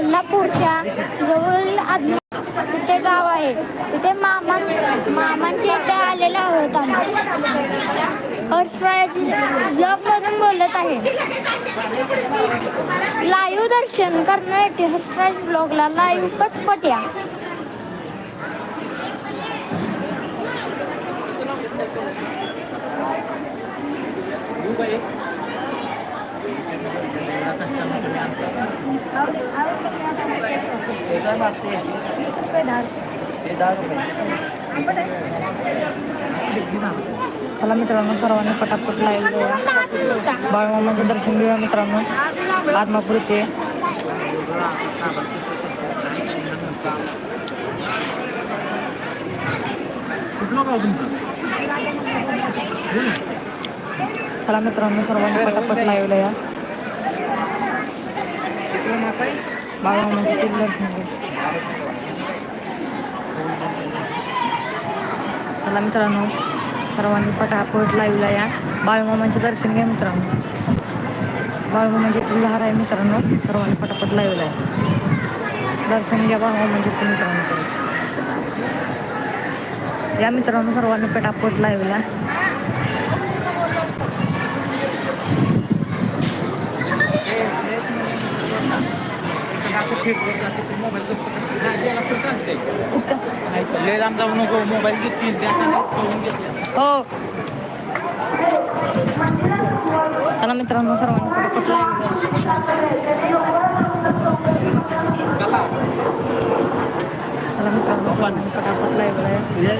कोल्हापूरच्या जवळ आदमी तिथे गाव आहे. तिथे मामा मामांच्या इथे आलेला आहोत आम्ही. ब्लॉग ब्लॉगमधून बोलत आहे. लाईव्ह दर्शन करण्यासाठी हर्षराज ब्लॉगला. लाईव्ह पटपट या. ते मागते ते दहा रुपये चला मित्रांनो सर्वांनी पटापट लाईव्ह जाऊया बाळमामाचं दर्शन घेऊया मित्रांनो आत्मापूर येथे चला मित्रांनो सर्वांनी पटापट लाईव्हला या बाळमामाचं म्हणजे खूप दर्शन घेऊ चला मित्रांनो सर्वांनी पटापट लाईव्हला या. बाळूमामांचे दर्शन घ्या मित्रांनो. बाळूमामांचे विहार आहे मित्रांनो. सर्वांनी पटापट लाईव्हला या. दर्शन घ्या बाळूमामांचे मित्रांनो. या मित्रांनो सर्वांनी पटापट लाईव्हला लय लांब जाऊ नको मोबाईल घेतील हो चला मित्रांनो सर्वांनी पटापट लाईव्हला चला मित्रांनो सर्वांनी पटापट लाईव्हला या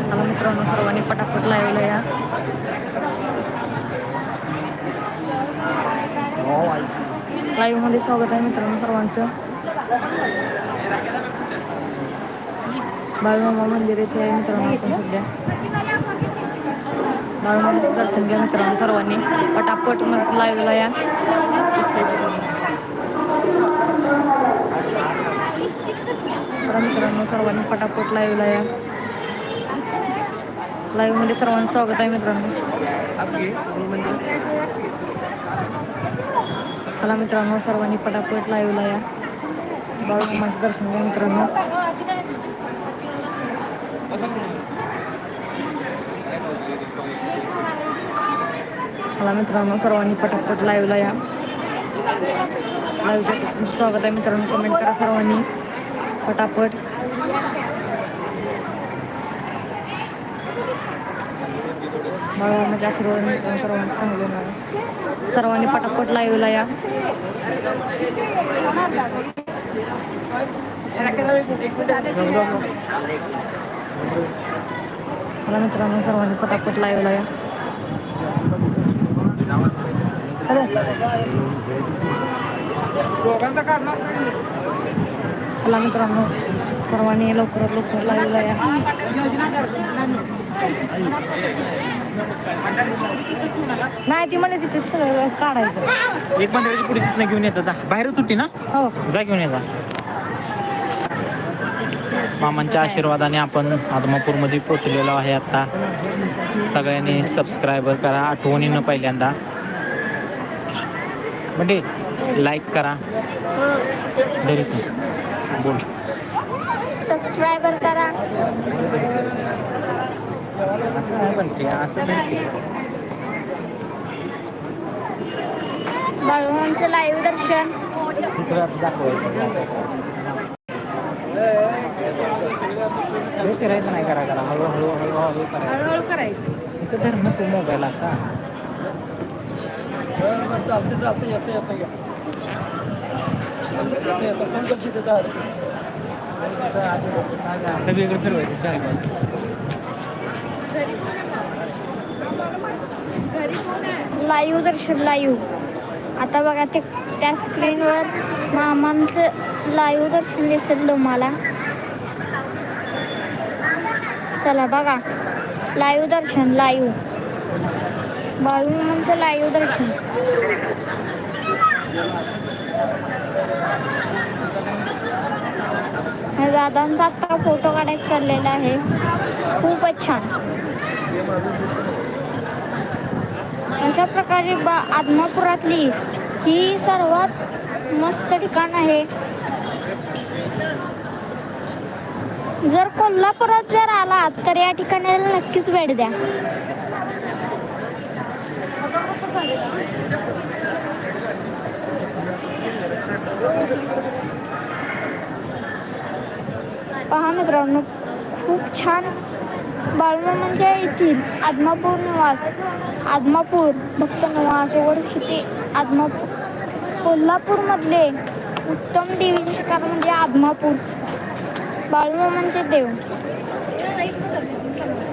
चला मित्रांनो सर्वांनी पटापट लाईव्हला या लाईव्हमध्ये स्वागत आहे मित्रांनो सर्वांचं बाळूमामा मंदिर येथे आहे मित्रांनो आपण सध्या बाळूमामाचं दर्शन घ्या मित्रांनो सर्वांनी पटापट मग लाईव्हला या चला मित्रांनो सर्वांनी पटापट लाईव्हला या. लाईव्हमध्ये सर्वांचं स्वागत आहे मित्रांनो. चला मित्रांनो सर्वांनी पटापट लाईव्हला या. बाळूमामाचं दर्शन घ्या मित्रांनो. चला मित्रांनो सर्वांनी पटापट लाईव्हला या. लाईव्हचं स्वागत आहे मित्रांनो कमेंट करा सर्वांनी. पटापट बाळूमामाच्या आशीर्वाद सर्वांनी चांगले होणार. सर्वांनी पटापट लाईव्हला या. चला मित्रांनो सर्वांनी पटापट लाईव्हला या. चला मित्रांनो सर्वांनी लवकरात लवकर लाईव्हला या. नाही ती म्हणे तिथे सगळं काढायचं. एक मंडळाची पुढे तिथनं घेऊन येतात जा. बाहेरच होती ना? हो. जा घेऊन येता मामांच्या आशीर्वादाने आपण आदमापूरमध्ये पोचलेलो आहे आता. सगळ्यांनी सबस्क्रायबर करा आठवणीनं पहिल्यांदा. म्हणजे लाईक करा. घरी तू. बोल. सबस्क्रायबर करा. बाळूमांचं लाईव्ह दर्शन. हे करायचं नाही करा करा. हळूहळू हळूहळू करायचं. हळूहळू करायचं. इथं धर ना तू मोबाईल असा सगळीकडे फिरवायचं चार लाईव्ह दर्शन लाईव्ह. आता बघा ते त्या स्क्रीनवर मामांचं लाईव्ह दर्शन दिसेल मला चला बघा. लाईव्ह दर्शन लाईव्ह. बाळूमामांचं लाईव्ह दर्शन. दादांचा आत्ता फोटो काढायचा चाललेला आहे. खूपच छान. अशा प्रकारे बा आदमापुरातली ही सर्वात मस्त ठिकाण आहे. जर कोल्हापुरात जर आलात तर या ठिकाणाला नक्कीच भेट द्या. पहा मित्रांनो खूप छान बाळमामांच्या म्हणजे येथील आदमापूर निवास. आदमापूर भक्त निवास. ओढशिते आदमापूर. कोल्हापूरमधले उत्तम देवीचे ठिकाण म्हणजे आदमापूर. बाळूमामांचे देव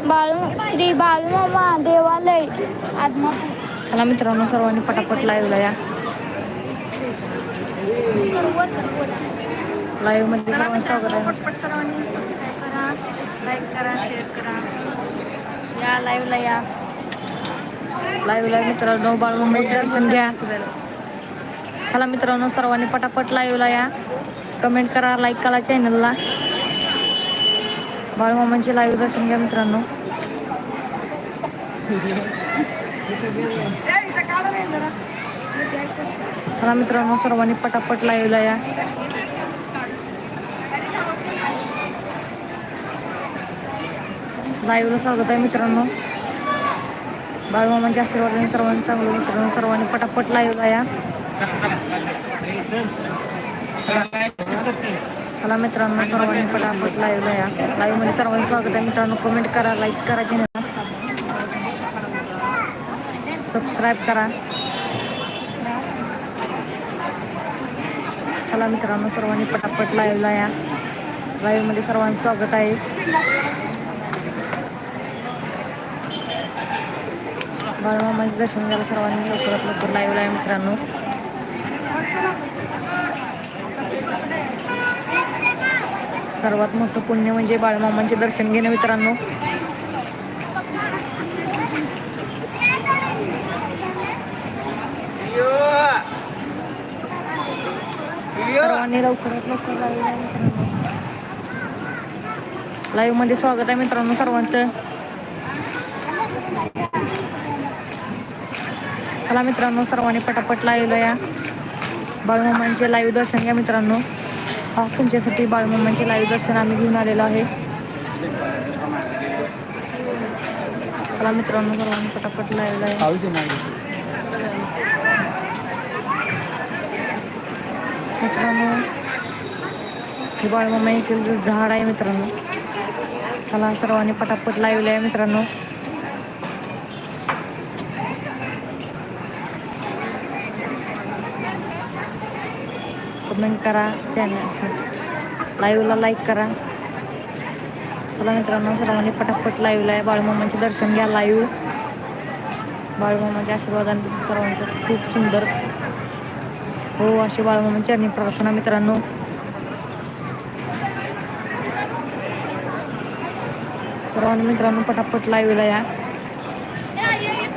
बाळू श्री बाळूमामा देवालय आदमापूर. चला मित्रांनो सर्वांनी पटापट लाईव्हला या. लाईव्हमध्ये सर्वांनी सबस्क्राईब करा लाईक करा शेअर करा. या लाईव्हला या. लाईव्हला मित्रांनो बाळमुंबईचं दर्शन घ्या. चला मित्रांनो सर्वांनी पटापट लाईव्हला या. कमेंट करा लाईक करा चॅनलला बाळमामांचे लाईव्ह दर्शन घ्या मित्रांनो. चला मित्रांनो सर्वांनी पटापट लाईव्हला या. लाईव्हला स्वागत आहे मित्रांनो. बाळमामांच्या आशीर्वादाने सर्वांनी चांगलं मित्रांनो सर्वांनी पटापट लाईव्हला या. चला मित्रांनो सर्वांनी पटापट लाईव्हला या. लाईव्हमध्ये स्वागत आहे मित्रांनो. कमेंट करा लाईक करा चॅनल. सबस्क्राईब करा. चला मित्रांनो सर्वांनी पटापट लाईव्हला या. लाईव्हमध्ये सर्वांचं स्वागत आहे. बाळमामाचं दर्शन घ्यायला सर्वांनी लवकरात लवकर लाईव्हला आहे मित्रांनो. सर्वात मोठं पुण्य म्हणजे बाळमामांचे दर्शन घेणं मित्रांनो. सर्वांनी लवकरात लवकर लाईव्ह आहे मित्रांनो. लाईव्हमध्ये स्वागत आहे मित्रांनो सर्वांचं. चला मित्रांनो सर्वांनी पटापट लाईव्हला या. बाळमामांचे लाईव्ह दर्शन घ्या मित्रांनो. आज तुमच्यासाठी बाळमामांचे लाईव्ह दर्शन आम्ही घेऊन आलेलो आहे. चला मित्रांनो सर्वांनी पटापट लाईव्हला या. मित्रांनो हे बाळमामा येथील झाड आहे मित्रांनो. चला सर्वांनी पटापट लावले आहे मित्रांनो. कमेंट करा चॅनल लाईव्हला लाईक करा. चला मित्रांनो सर्वांनी पटापट लाईव्हला आहे. बाळमामांचे दर्शन घ्या लाईव्ह बाळमामाच्या आशीर्वादाने सर्वांचं खूप सुंदर हो अशी बाळमामांची चरणी प्रार्थना मित्रांनो. सर्वांनी मित्रांनो पटापट लाईव्हला या.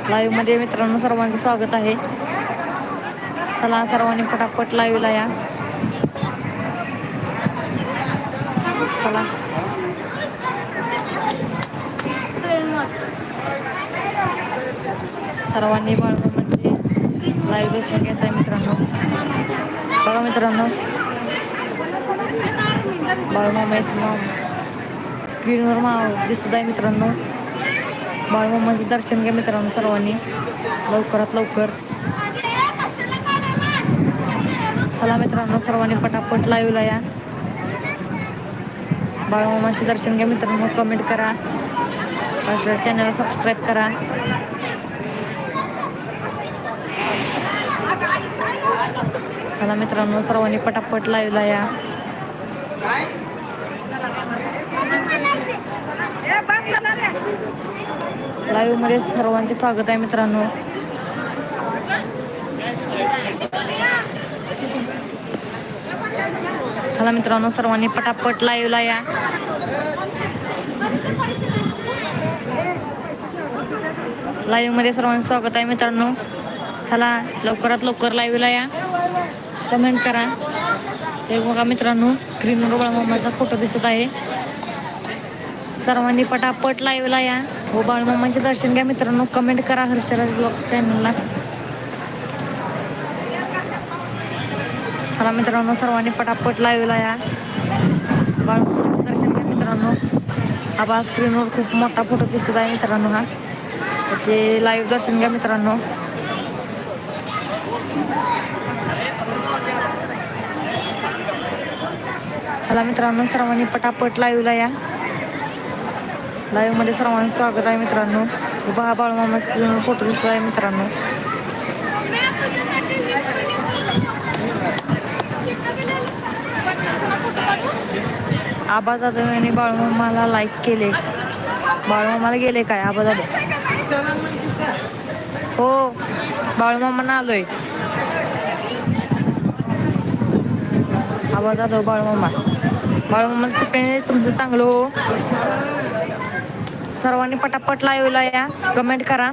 लाईव्हमध्ये मित्रांनो सर्वांचं स्वागत आहे. चला सर्वांनी पटापट लाईव्हला या. चला. सर्वांनी बाळमामांचे लाईव्ह दर्शन घ्यायचं आहे मित्रांनो. बघा मित्रांनो. बाळमामाचं मग स्क्रीनवर मा दिसत आहे मित्रांनो. बाळमामाचं दर्शन घ्या मित्रांनो सर्वांनी. लवकरात लवकर. चला मित्रांनो सर्वांनी पटापट लाईव्हला या. बाळमामाचे दर्शन घ्या मित्रांनो. कमेंट करा. चॅनलला सबस्क्राईब करा. चला मित्रांनो सर्वांनी पटापट लाईव्हला या. लाईव्हमध्ये सर्वांचे स्वागत आहे मित्रांनो. चला मित्रांनो सर्वांनी पटापट लाईव्हला या. लाईव्हमध्ये सर्वांचे स्वागत आहे मित्रांनो. चला लवकरात लवकर लाईव्हला या. कमेंट करा. ते बघा मित्रांनो स्क्रीनवर बाळमामाचा फोटो दिसत आहे. सर्वांनी पटापट लाईव्हला या. हो, व बाळमामाचे दर्शन घ्या मित्रांनो. कमेंट करा हर्षराज ब्लॉग चॅनलला चला मित्रांनो सर्वांनी पटापट लाईव्हला या. बाळमामाचे दर्शन घ्या मित्रांनो. हा बा स्क्रीनवर खूप मोठा फोटो दिसत आहे मित्रांनो हा. त्याचे लाईव्ह दर्शन घ्या मित्रांनो. चला मित्रांनो सर्वांनी पटापट लाईव्हला या. लाईव्हमध्ये सर्वांचं स्वागत आहे मित्रांनो. बहा बाळमामा स्क्रीनवर फोटो दिसतो आहे मित्रांनो. आबा दादा यांनी बाळमामाला लाईक केले. बाळमामाला गेले काय? आबा दादा. हो बाळमामाना आलोय. आबा जाधव हो, बाळमामा बाळमामा कृपयाने तुमचं चांगलं हो. सर्वांनी पटापट लाईव्हला या. कमेंट करा.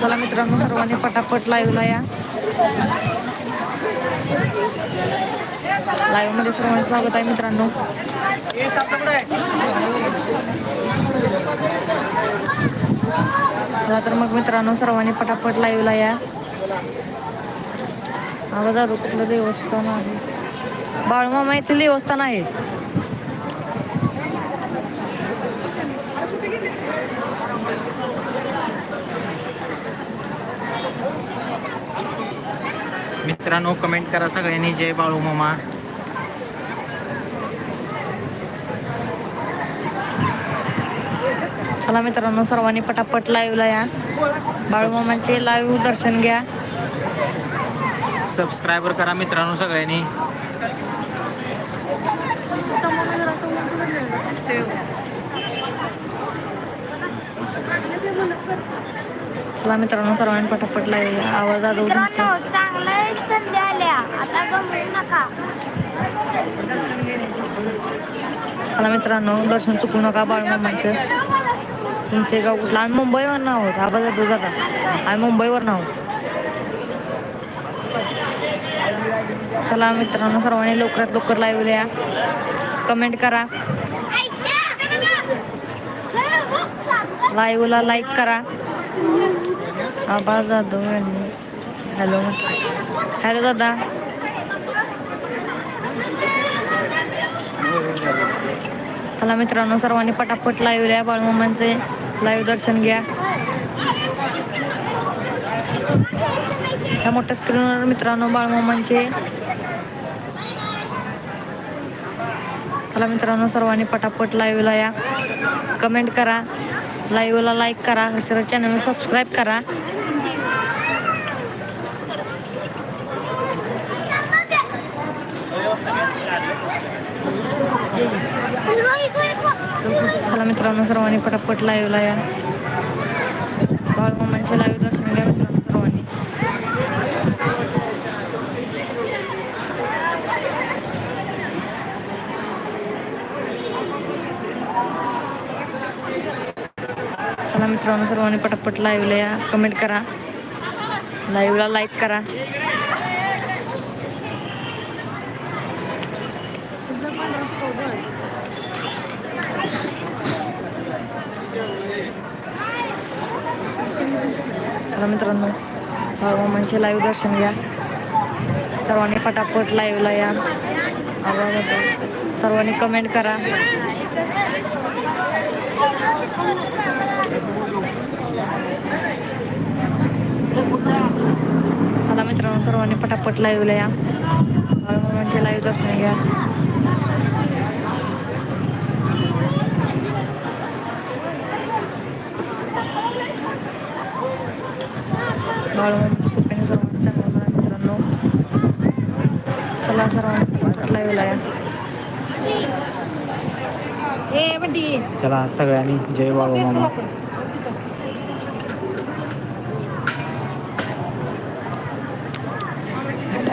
चला मित्रांनो सर्वांनी पटापट लाईव्हला या. लाईव्हमध्ये सर्वांनी स्वागत आहे मित्रांनो. चला तर मग मित्रांनो सर्वांनी पटापट लाईव्हला या. आवाज आलो कुठलं देवस्थान आहे? बाळमामा येथील देवस्थान आहे. मित्रांनो कमेंट करा सगळ्यांनी. जय बाळू मामा चला मित्रांनो सर्वांनी पटापट लाईव्हला या. बाळूमामाचे लाईव्ह दर्शन घ्या. सबस्क्रायबर करा मित्रांनो सगळ्यांनी. चला मित्रांनो सर्वांनी पटापट लाईव्ह आवाज आलो मित्रांनो चांगल्या संध्या आल्या. आता गमू नका. चला मित्रांनो दर्शन चुकू नका बाळूमामांचं. तुमचे गाव कुठलं? आम्ही मुंबईवर नाव आहोत आवाज जातो का आम्ही मुंबईवर नाव चला मित्रांनो सर्वांनी लवकरात लवकर लाईव्ह या. कमेंट करा. लाईव्हला लाईक करा. आबा जाधव यांनी. हॅलो हॅलो दादा. चला मित्रांनो सर्वांनी पटापट लाईव्ह या बाळमामांचे. लाईव्ह दर्शन घ्या. ह्या मोठ्या स्क्रीनवर मित्रांनो बाळमामांचे. चला मित्रांनो सर्वांनी पटापट लाईव्हला या. कमेंट करा. लाईव्हला लाईक करा. चॅनलला सबस्क्राईब करा. चला मित्रांनो सर्वांनी पटापट लाईव्हला या. बाळमामांचे लाईव्ह दर्शन घ्या मित्रांनो सर्वांनी. चला मित्रांनो सर्वांनी पटापट लाईव्हला या. कमेंट करा. लाईव्हला लाईक करा. चला मित्रांनो बाळमामांचे लाईव्ह दर्शन घ्या. सर्वांनी पटापट लाईव्हला या. सर्वांनी कमेंट करा. चला मित्रांनो सर्वांनी पटापट लाईव्हला या. बाळमामांचे लाईव्ह दर्शन घ्या. बाळमामांच्या कृपेने सर्वांनी चांगलं मला मित्रांनो. चला सर्वांनी बंटी. चला सगळ्यांनी जय बाळू मामा.